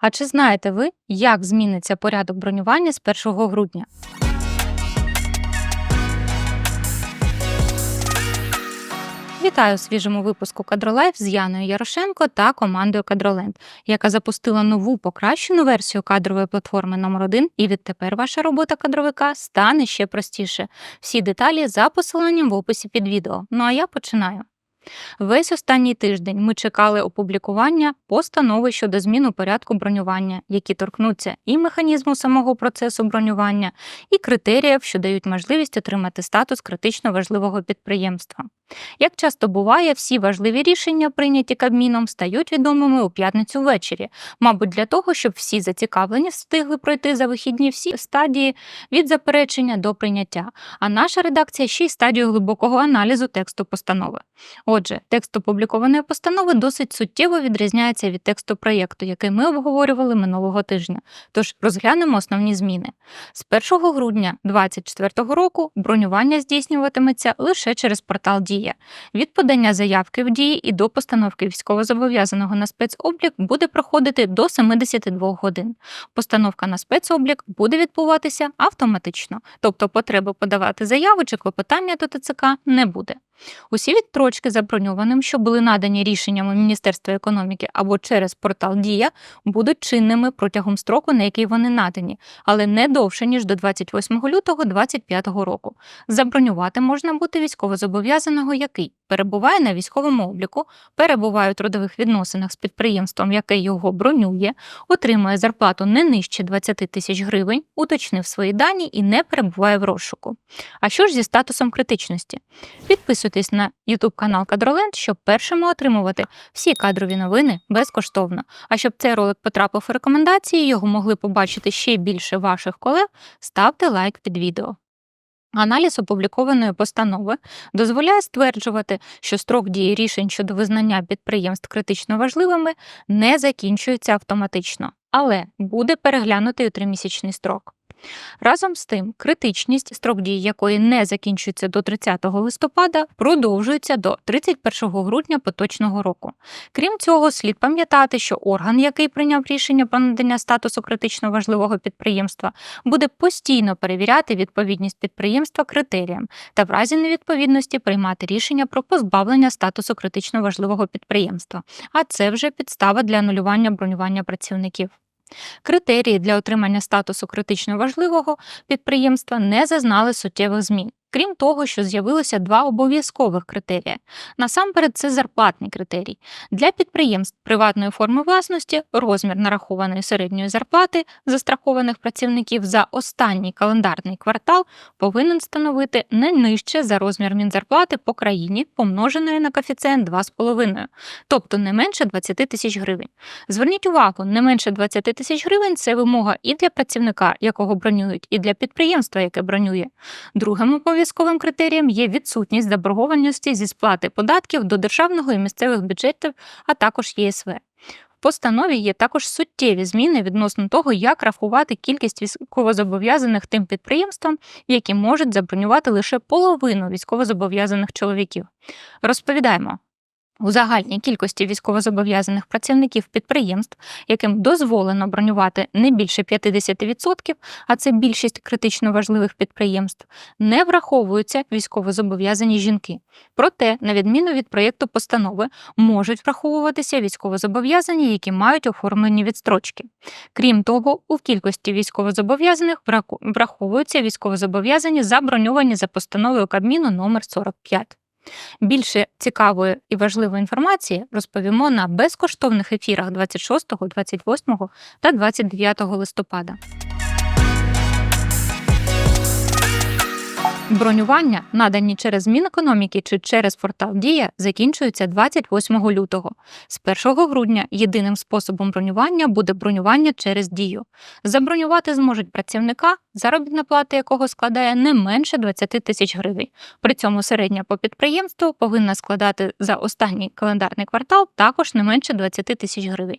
А чи знаєте ви, як зміниться порядок бронювання з 1 грудня? Вітаю у свіжому випуску Кадролайф з Яною Ярошенко та командою Кадроленд, яка запустила нову покращену версію кадрової платформи номер 1 і відтепер ваша робота кадровика стане ще простіше. Всі деталі за посиланням в описі під відео. Ну а я починаю. Весь останній тиждень ми чекали опублікування постанови щодо змін у порядку бронювання, які торкнуться і механізму самого процесу бронювання, і критеріїв, що дають можливість отримати статус критично важливого підприємства. Як часто буває, всі важливі рішення, прийняті Кабміном, стають відомими у п'ятницю ввечері, мабуть, для того, щоб всі зацікавлені встигли пройти за вихідні всі стадії від заперечення до прийняття. А наша редакція ще й стадію глибокого аналізу тексту постанови. Отже, текст опублікованої постанови досить суттєво відрізняється від тексту проєкту, який ми обговорювали минулого тижня. Тож розглянемо основні зміни. З 1 грудня 2024 року бронювання здійснюватиметься лише через портал Дія. Від подання заявки в дії і до постановки військовозобов'язаного на спецоблік буде проходити до 72 годин. Постановка на спецоблік буде відбуватися автоматично, тобто потреби подавати заяву чи клопотання до ТЦК не буде. Усі відстрочки заброньованим, що були надані рішеннями Міністерства економіки або через портал Дія, будуть чинними протягом строку, на який вони надані, але не довше ніж до 28 лютого 2025 року. Забронювати можна бути військовозобов'язаного, який перебуває на військовому обліку, перебуває у трудових відносинах з підприємством, яке його бронює, отримує зарплату не нижче 20 тисяч гривень, уточнив свої дані і не перебуває в розшуку. А що ж зі статусом критичності? Підписуйтесь на YouTube канал Кадроленд, щоб першими отримувати всі кадрові новини безкоштовно. А щоб цей ролик потрапив у рекомендації, його могли побачити ще більше ваших колег, ставте лайк під відео. Аналіз опублікованої постанови дозволяє стверджувати, що строк дії рішень щодо визнання підприємств критично важливими не закінчується автоматично, але буде переглянутий у тримісячний строк. Разом з тим, критичність, строк дії якої не закінчується до 30 листопада, продовжується до 31 грудня поточного року. Крім цього, слід пам'ятати, що орган, який прийняв рішення про надання статусу критично важливого підприємства, буде постійно перевіряти відповідність підприємства критеріям та в разі невідповідності приймати рішення про позбавлення статусу критично важливого підприємства. А це вже підстава для анулювання бронювання працівників. Критерії для отримання статусу критично важливого підприємства не зазнали суттєвих змін. Крім того, що з'явилося два обов'язкових критерії. Насамперед, це зарплатний критерій. Для підприємств приватної форми власності розмір нарахованої середньої зарплати застрахованих працівників за останній календарний квартал повинен становити не нижче за розмір мінзарплати по країні, помноженої на коефіцієнт 2,5, тобто не менше 20 тисяч гривень. Зверніть увагу, не менше 20 тисяч гривень це вимога і для працівника, якого бронюють, і для підприємства, яке бронює. Другим обов'язковим критерієм є відсутність заборгованості зі сплати податків до державного і місцевих бюджетів, а також ЄСВ. В постанові є також суттєві зміни відносно того, як рахувати кількість військовозобов'язаних тим підприємствам, які можуть забронювати лише половину військовозобов'язаних чоловіків. Розповідаємо. У загальній кількості військовозобов'язаних працівників підприємств, яким дозволено бронювати не більше 50%, а це більшість критично важливих підприємств, не враховуються військовозобов'язані жінки. Проте, на відміну від проєкту постанови, можуть враховуватися військовозобов'язані, які мають оформлені відстрочки. Крім того, у кількості військовозобов'язаних враховуються військовозобов'язані заброньовані за постановою Кабміну номер 45. Більше цікавої і важливої інформації розповімо на безкоштовних ефірах 26, 28 та 29 листопада. Бронювання, надані через Мінекономіки чи через портал Дія, закінчуються 28 лютого. З 1 грудня єдиним способом бронювання буде бронювання через дію. Забронювати зможуть працівника, заробітна плата якого складає не менше 20 тисяч гривень. При цьому середня по підприємству повинна складати за останній календарний квартал також не менше 20 тисяч гривень.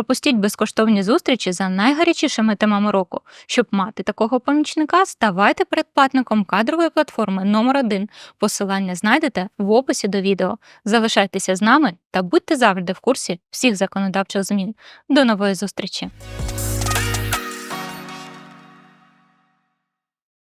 пропустіть безкоштовні зустрічі за найгарячішими темами року. Щоб мати такого помічника, ставайте передплатником кадрової платформи номер 1 Посилання знайдете в описі до відео. Залишайтеся з нами та будьте завжди в курсі всіх законодавчих змін. До нової зустрічі!